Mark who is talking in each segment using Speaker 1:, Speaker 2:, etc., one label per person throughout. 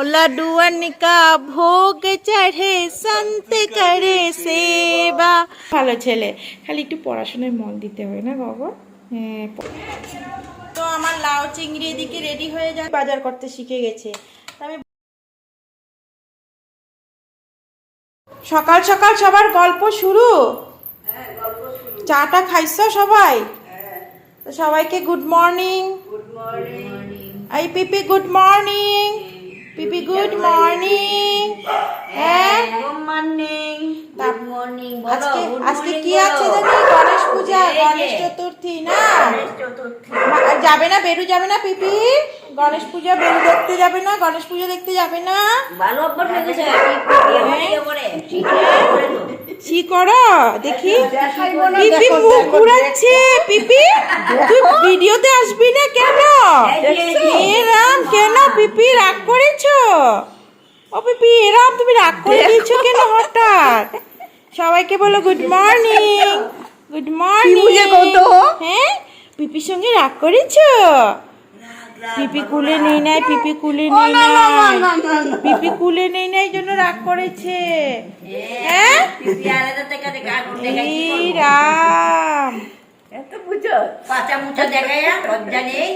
Speaker 1: लड्डुअन का ভোগ চড়ে সন্ত করে সেবা ভালো ছেলে খালি একটু পড়াশোনায় মন দিতে হয় না বাবা হ্যাঁ প- তো আমার লাউ চিংড়ি এদিকে রেডি হয়ে যায় বাজার করতে শিখে গেছে তা আমি সকাল সকাল সবার গল্প শুরু চাটা খাইছো সবাই তো সবাইকে গুড মর্নিং এই পিপি গুড মর্নিং পিপি গুড মর্নিং হ্যাঁ
Speaker 2: মর্নিং
Speaker 1: Good
Speaker 2: গুড মর্নিং
Speaker 1: আজকে আজকে কি আছে জানি গণেশ পূজা গণেশ চতুর্থী না? যাবে না বেরু যাবে না পিপি গণেশ পূজা বেরু দেখতে যাবে না গণেশ পুজো দেখতে যাবে না?
Speaker 2: ভালো অভ্যাস হয়ে। গেছে ইয়ে করো
Speaker 1: দেখি। পিপি মুখ ঘুরাচ্ছে পিপি। তুই ভিডিওতে আসবি না কেন? এ রাম কেন পিপি রাগ করেছ? ও পিপি এ রাম তুমি রাগ করে দিয়েছ কেন হঠাৎ? সবাইকে বলো গুড মর্নিং গুড মর্নিং। হ্যাঁ পিপির সঙ্গে রাগ করেছ? পিপি কুলে নেই নাই পিপি কুলে নেই নাই। পিপি কুলে নেই নাই জন্য রাগ করেছে। হ্যাঁ? রাম।
Speaker 2: লজ্জা নেই।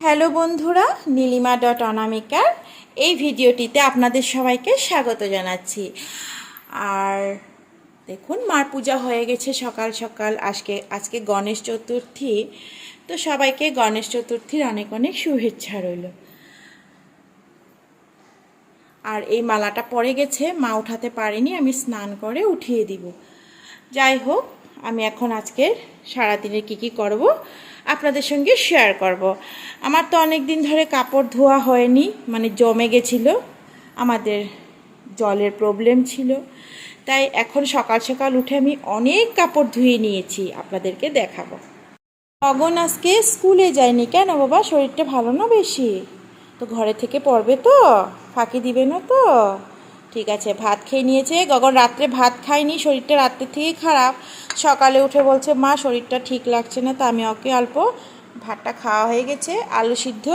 Speaker 1: হ্যালো বন্ধুরা নীলিমা ডট অনামিকার এই ভিডিওটিতে আপনাদের সবাইকে স্বাগত জানাচ্ছি। আর দেখুন মার পূজা হয়ে গেছে সকাল সকাল। আজকে আজকে গণেশ চতুর্থী। তো সবাইকে গণেশ চতুর্থীর অনেক অনেক শুভেচ্ছা রইল। আর এই মালাটা পড়ে গেছে, মা উঠাতে পারেনি, আমি স্নান করে উঠিয়ে দিব। যাই হোক, আমি এখন আজকে সারাদিনের কী কী করব আপনাদের সঙ্গে শেয়ার করব। আমার তো অনেক দিন ধরে কাপড় ধোয়া হয়নি মানে জমে গেছিল, আমাদের জলের প্রবলেম ছিল। তাই এখন সকাল সকাল উঠে আমি অনেক কাপড় ধুয়ে নিয়েছি, আপনাদেরকে দেখাবো। অগন আজকে স্কুলে যায়নি। কেন বাবা? শরীরটা ভালো না বেশি? তো ঘরে থেকে পড়বে তো? ফাঁকি দিবে না তো? ঠিক আছে, ভাত খেয়ে নিয়েছে। গগন রাত্রে ভাত খায়নি, শরীরটা রাত্রে থেকেই খারাপ। সকালে উঠে বলছে, মা, শরীরটা ঠিক লাগছে না, তা আমি ওকে অল্প ভাতটা খাওয়া হয়ে গেছে। আলু সিদ্ধ,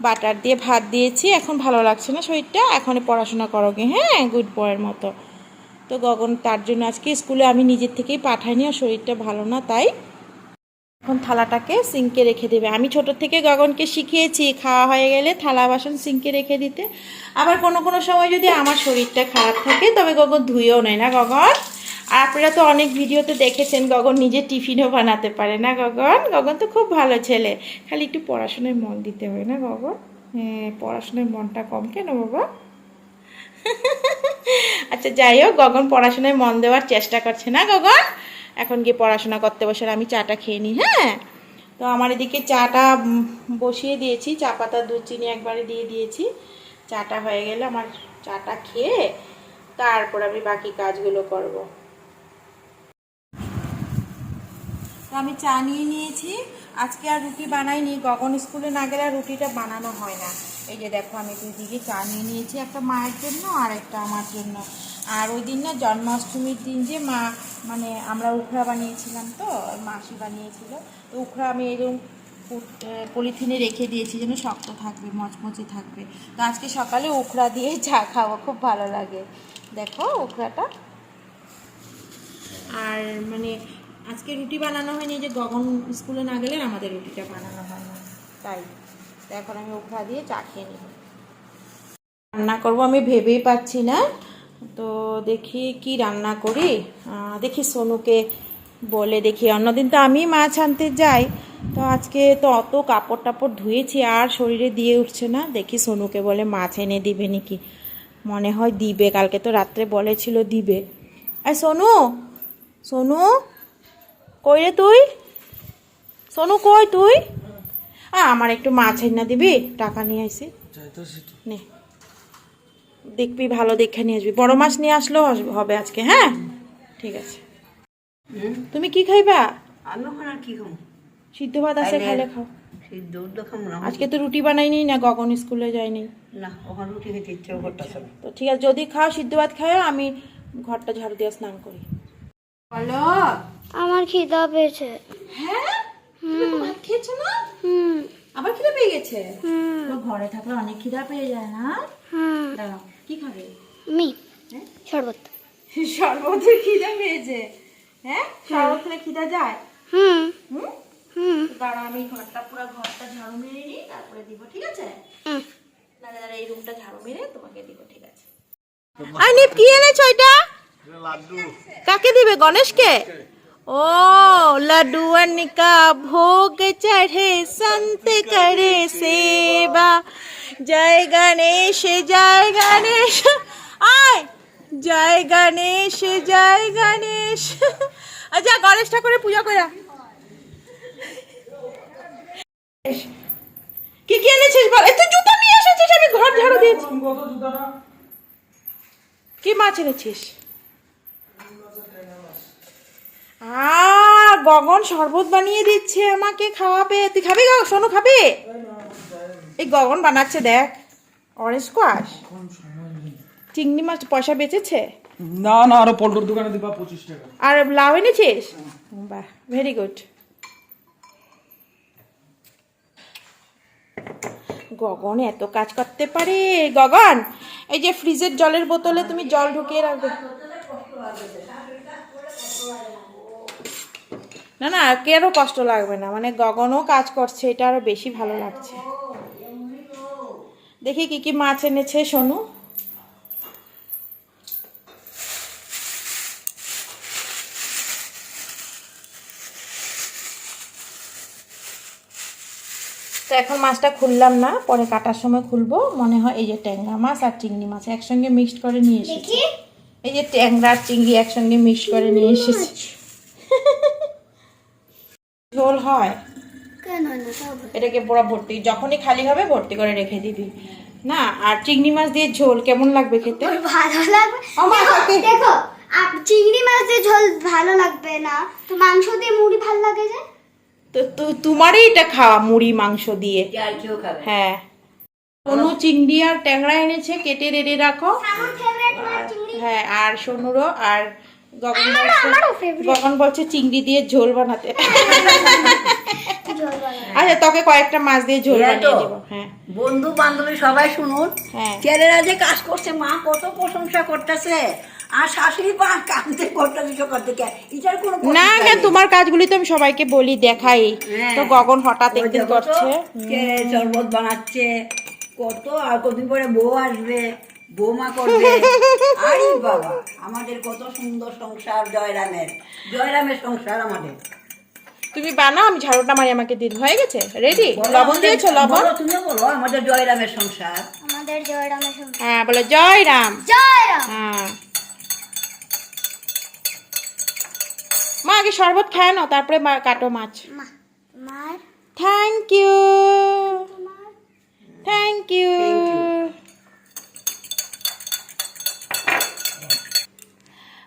Speaker 1: বাটার দিয়ে ভাত দিয়েছি, এখন ভালো লাগছে না শরীরটা, এখনই পড়াশোনা করোগে। হ্যাঁ গুড বয়ের মতো। তো গগন তার জন্য আজকে স্কুলে আমি নিজের থেকেই পাঠাইনি, আর শরীরটা ভালো না, তাই এখন থালাটাকে সিঙ্কে রেখে দেবে। আমি ছোট থেকে গগনকে শিখিয়েছি, খাওয়া হয়ে গেলে থালা বাসন সিঙ্কে রেখে দিতে। আবার কোনো কোনো সময় যদি আমার শরীরটা খারাপ থাকে, তবে গগন ধুয়েও নেয় না গগন? আর আপনারা তো অনেক ভিডিওতে দেখেছেন, গগন নিজে টিফিনও বানাতে পারে না গগন? গগন তো খুব ভালো ছেলে। খালি একটু পড়াশোনায় মন দিতে হয় না গগন? হ্যাঁ পড়াশোনায় মনটা কম কেন বাবা? আচ্ছা যাই হোক, গগন পড়াশোনায় মন দেওয়ার চেষ্টা করছে না গগন? এখন গিয়ে পড়াশোনা করতে বসে আর আমি চাটা খেয়ে নিই হ্যাঁ? তো আমার এদিকে চাটা বসিয়ে দিয়েছি। চা পাতা, দুধ, চিনি একবারে দিয়ে দিয়েছি। চাটা হয়ে গেলে আমার চাটা খেয়ে তারপর আমি বাকি কাজগুলো করব। তো আমি চা নিয়ে নিয়েছি। আজকে আর রুটি বানাইনি। গগন স্কুলে না গেলে আর রুটিটা বানানো হয় না। এই যে দেখো, আমি দুই দিকে চা নিয়ে নিয়েছি। একটা মায়ের জন্য আর একটা আমার জন্য। আর ওই দিন না জন্মাষ্টমীর দিন যে মা মানে আমরা উখড়া বানিয়েছিলাম তো মাসি বানিয়েছিল, তো উখড়া আমি এরকম পলিথিনে রেখে দিয়েছি যেন শক্ত থাকবে, মচমচে থাকবে। তো আজকে সকালে উখড়া দিয়ে চা খাওয়া খুব ভালো লাগে। দেখো উখড়াটা। আর মানে আজকে রুটি বানানো হয়নি যে গগন স্কুলে না গেলে আমাদের রুটিটা বানানো হয় না। তাই এখন আমি উখড়া দিয়ে চা খেয়ে নিব রান্না করব আমি ভেবেই পাচ্ছি না। তো দেখি কি রান্না করি। দেখি সোনুকে বলে দেখি। অন্যদিন তো আমি মাছ আনতে যাই। তো আজকে তো অত কাপড় টাপড় ধুয়েছি আর শরীরে দিয়ে উঠছে না। দেখি সোনুকে বলে মাছ এনে দিবে নাকি? মনে হয় দিবে। কালকে তো রাত্রে বলেছিল দিবে। আর সোনু! সোনু! কই রে তুই? সোনু কই তুই? আমার একটু মাছ এনে দিবি? টাকা নিয়ে আসি নে। দেখবি ভালো দেখে নিয়ে আসবি। বড় মাছ নিয়ে আসলেও হবে আজকে হ্যাঁ? ঠিক আছে। তুমি কি খাইবা?
Speaker 2: আমি ওখানে আর কি খাব?
Speaker 1: সিদ্ধ ভাত আছে খাইলে খাও।
Speaker 2: সেই তো খাব না।
Speaker 1: আজকে তো রুটি বানাইনি না গগন স্কুলে যায়নি।
Speaker 2: না ওখানে রুটি খেতে ইচ্ছে করতেছে
Speaker 1: তো ঠিক আছে যদি খাও সিদ্ধ ভাত খাও আমি ঘরটা ঝাড়ু দিয়ে স্নান করি। বলো।
Speaker 3: আমার খিদা পেয়েছে।
Speaker 1: হ্যাঁ? তুমি ভাত খেয়েছো না?
Speaker 3: হুম।
Speaker 1: আবার খিদে পেয়ে গেছে?
Speaker 3: হুম।
Speaker 1: তো ঘরে থাকলে অনেক খিদা পেয়ে যায় না?
Speaker 3: হুম।
Speaker 1: দাঁড়াও। কি খাবে?
Speaker 3: মি
Speaker 1: হ্যাঁ?
Speaker 3: শরবত।
Speaker 1: শরবতে খিদে পেয়েছে। হ্যাঁ? শরবত খেলে খিদে যায়?
Speaker 3: হুম।
Speaker 1: হুম? দাঁড়া আমি ঘরটা পুরো ঘরটা ঝাড়ু মেরে নিই তারপরে দিব ঠিক আছে? দাঁড়া এই রুমটা ঝাড়ু মেরে তোমাকে দিব ঠিক আছে? কি এনেছো এটা? লাড্ডু কাকে দিবে গণেশকে? ও लडुअन का भोग चढ़े संत জয় গণেশ জয় গণেশ। আয়! জয় গণেশ জয় গণেশ। আচ্ছা গণেশ ঠাকুরের পূজা করা কি কি এনেছিস বল? তুই জুতো নিয়ে এসেছিস, আমি ঘর ঝাড়ু দিয়েছি। কি মাছ এনেছিস? আ গগন শরবত বানিয়ে দিচ্ছে আমাকে খাওয়াবে তুই খাবি গো? সোনু খাবি? এই গগন বানাচ্ছে দেখ। অরেঞ্জ স্কোয়াশ চিংড়ি মাছ পয়সা বেঁচেছে?
Speaker 4: না না আরও পল্টুর দোকানে দিবা পঁচিশ টাকা।
Speaker 1: আর লাউ এনেছিস? বাহ ভেরি গুড গগন এত কাজ করতে পারে? গগন এই যে ফ্রিজের জলের বোতলে তুমি জল ঢুকিয়ে রাখবে। না না কেরও কষ্ট লাগবে না। মানে গগনও কাজ করছে এটা আরও বেশি ভালো লাগছে। দেখি কি কি মাছ এনেছে সোনু। তো এখন মাছটা খুললাম না পরে কাটার সময় খুলবো। মনে হয় এই যে ট্যাংরা মাছ আর চিংড়ি মাছ একসঙ্গে মিক্সড করে নিয়ে এসেছি। এই যে ট্যাংরা আর চিংড়ি একসঙ্গে মিক্স করে নিয়ে এসেছি। ঝোল হয়।
Speaker 3: কেন না? সব
Speaker 1: এটাকে পুরো ভর্তি। যখনই খালি হবে ভর্তি করে রেখে দিবি। না আর চিংড়ি মাছ দিয়ে ঝোল কেমন লাগবে খেতে?
Speaker 3: ভালো লাগবে। দেখো, চিংড়ি মাছ দিয়ে ঝোল ভালো লাগবে না। তো মাংস দিয়ে মুড়ি ভালো লাগে যে?
Speaker 1: তো তোমারই এটা খাওয়া মুড়ি মাংস দিয়ে। হ্যাঁ। কোনো চিংড়ি আর ট্যাংরা এনেছে কেটে রেডি রাখো।
Speaker 3: আমার ফেভারিট মাছ চিংড়ি।
Speaker 1: হ্যাঁ আর সোনুরও আর গগন বলছে গগন বলছে চিংড়ি দিয়ে ঝোল বানাতে।
Speaker 3: ঝোল
Speaker 1: আচ্ছা তোকে কয়েকটা মাছ দিয়ে ঝোল বানিয়ে দেবো। হ্যাঁ।
Speaker 2: বন্ধু বান্ধবী সবাই শুনুন
Speaker 1: হ্যাঁ।
Speaker 2: ছেলেরা যে কাজ করছে মা কত প্রশংসা করতেছে আর শাশুড়ি মা কাঁদতে করতেছে সকাল থেকে এটার কোনো
Speaker 1: না কেন তোমার কাজগুলি তো আমি সবাইকে বলি দেখাই।
Speaker 2: হ্যাঁ।
Speaker 1: তো গগন হঠাৎ একদিন করছে।
Speaker 2: কে শরবত বানাচ্ছে কত আর কতদিন পরে বউ আসবে। বৌমা করবে। আরে বাবা আমাদের কত সুন্দর সংসার জয়রামের। জয়রামের সংসার আমাদের।
Speaker 1: তুমি বানাও আমি ঝাড়ুটা মারি আমাকে দিন হয়ে গেছে? রেডি লবণ দিয়েছ? লবণ?
Speaker 2: বলো, তুমিও বলো আমাদের জয়রামের সংসার।
Speaker 3: আমাদের জয় রামের সঙ্গে
Speaker 1: হ্যাঁ বলো জয় রাম
Speaker 3: জয়
Speaker 1: হ্যাঁ। মা আগে শরবত খায় না তারপরে মা কাটো মাছ।
Speaker 3: মা মার।
Speaker 1: থ্যাংক ইউ
Speaker 3: তোমার
Speaker 1: থ্যাংক ইউ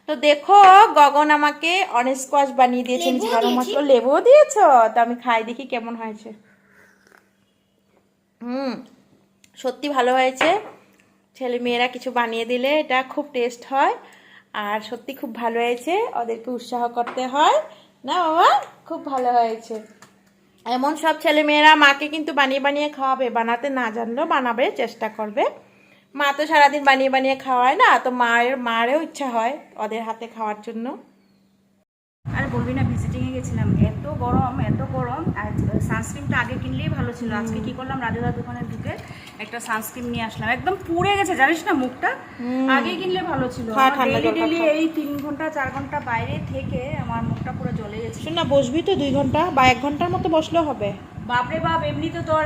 Speaker 1: তো দেখো গগন আমাকে অরেঞ্জ স্কোয়াশ বানিয়ে দিয়েছেন ঝাড়ু। মতো লেবুও দিয়েছ? তো আমি খাই দেখি কেমন হয়েছে। হুম সত্যি ভালো হয়েছে। ছেলে মেয়েরা কিছু বানিয়ে দিলে এটা খুব টেস্ট হয় আর সত্যি খুব ভালো হয়েছে। ওদেরকে উৎসাহ করতে হয়। না বাবা? খুব ভালো হয়েছে। এমন সব ছেলে মেয়েরা মাকে কিন্তু বানিয়ে বানিয়ে খাওয়াবে বানাতে না জানলেও বানাবে চেষ্টা করবে। মা তো সারাদিন বানিয়ে বানিয়ে খাওয়ায় না তো মায়ের মায়েরও ইচ্ছা হয় ওদের হাতে খাওয়ার জন্য।
Speaker 5: আর বলবি না ভিজিটিং এ গেছিলাম। এত গরম এত গরম। আর সানস্ক্রিনটা আগে কিনলেই ভালো ছিল। আজকে কি করলাম রাজুদার দোকানে ঢুকে একটা সানস্ক্রিন নিয়ে আসলাম। একদম পুড়ে গেছে জানিস না মুখটা? আগে কিনলে ভালো ছিল।
Speaker 1: হ্যাঁ,
Speaker 5: ডেইলি
Speaker 1: খা।
Speaker 5: এই তিন ঘণ্টা চার ঘণ্টা বাইরে থেকে আমার মুখটা পুরো জ্বলে গেছে।
Speaker 1: শোন না বসবি তো দুই ঘণ্টা বা এক ঘণ্টার মতো বসলেও হবে।
Speaker 5: বাপরে বাপ এমনি তো তোর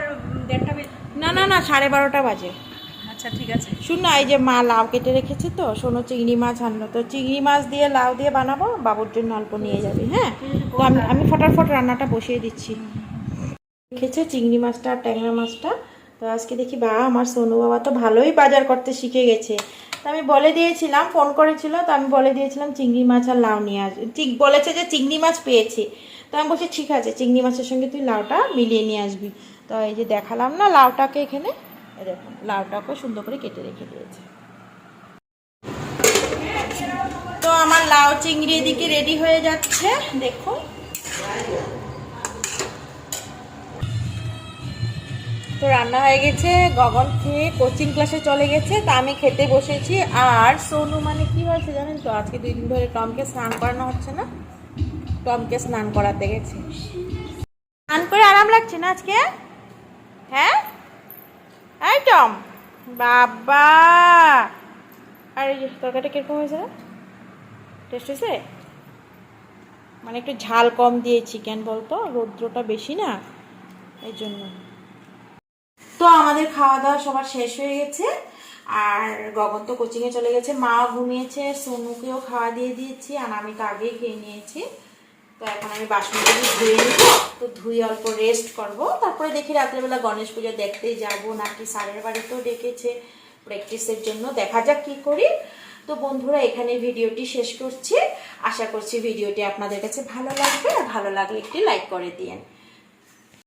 Speaker 5: দেড়টা
Speaker 1: না না না সাড়ে বারোটা বাজে।
Speaker 5: আচ্ছা ঠিক আছে।
Speaker 1: শুন না এই যে মা লাউ কেটে রেখেছে তো শোনো চিংড়ি মাছ আনলো। তো চিংড়ি মাছ দিয়ে লাউ দিয়ে বানাবো বাবুর জন্য অল্প নিয়ে যাবি হ্যাঁ? তো আমি আমি ফটাফট রান্নাটা বসিয়ে দিচ্ছি। রেখেছে চিংড়ি মাছটা আর ট্যাংরা মাছটা। তো আজকে দেখি বা আমার সোনু বাবা তো ভালোই বাজার করতে শিখে গেছে। তো আমি বলে দিয়েছিলাম ফোন করেছিল তো আমি বলে দিয়েছিলাম চিংড়ি মাছ আর লাউ নিয়ে আসবে ঠিক বলেছে যে চিংড়ি মাছ পেয়েছি। তো আমি বলছি ঠিক আছে চিংড়ি মাছের সঙ্গে তুই লাউটা মিলিয়ে নিয়ে আসবি। তো এই যে দেখালাম না লাউটাকে এখানে। লাউটাকে সুন্দর করে কেটে রেখে দিয়েছে। তো আমার লাউ চিংড়ি এদিকে রেডি হয়ে যাচ্ছে, দেখুন। তো রান্না হয়ে গেছে, গগন খেয়ে কোচিং ক্লাসে চলে গেছে, তা আমি খেতে বসেছি। আর সোনু মানে কি হয়েছে জানেন তো, আজকে দুই দিন ধরে টমকে স্নান করানো হচ্ছে না, টমকে স্নান করাতে গেছে। স্নান করে আরাম লাগছে না আজকে? হ্যাঁ? টম বাবা। আর তরকারিটা কীরকম হয়েছে টেস্ট হয়েছে? মানে একটু ঝাল কম দিয়েছি কেন বলতো, রৌদ্রটা বেশি না? এই জন্য। তো আমাদের খাওয়া দাওয়া সবার শেষ হয়ে গেছে। আর গগন তো কোচিংয়ে চলে গেছে। মাও ঘুমিয়েছে, সোনুকেও খাওয়া দিয়ে দিয়েছি, আর আমি তো আগেই খেয়ে নিয়েছি। তো এখন আমি বাসনগুলো ধুয়ে নিব। তো ধুই অল্প রেস্ট করব। তারপরে দেখি রাত্রেবেলা গণেশ পুজো দেখতে যাব নাকি সারের বাড়িতেও ডেকেছে। প্র্যাকটিসের জন্য দেখা যাক কি করি। তো বন্ধুরা, এখানে ভিডিওটি শেষ করছি। আশা করছি ভিডিওটি আপনাদের কাছে ভালো লাগবে। আর ভালো লাগলে একটি লাইক করে দিয়েন।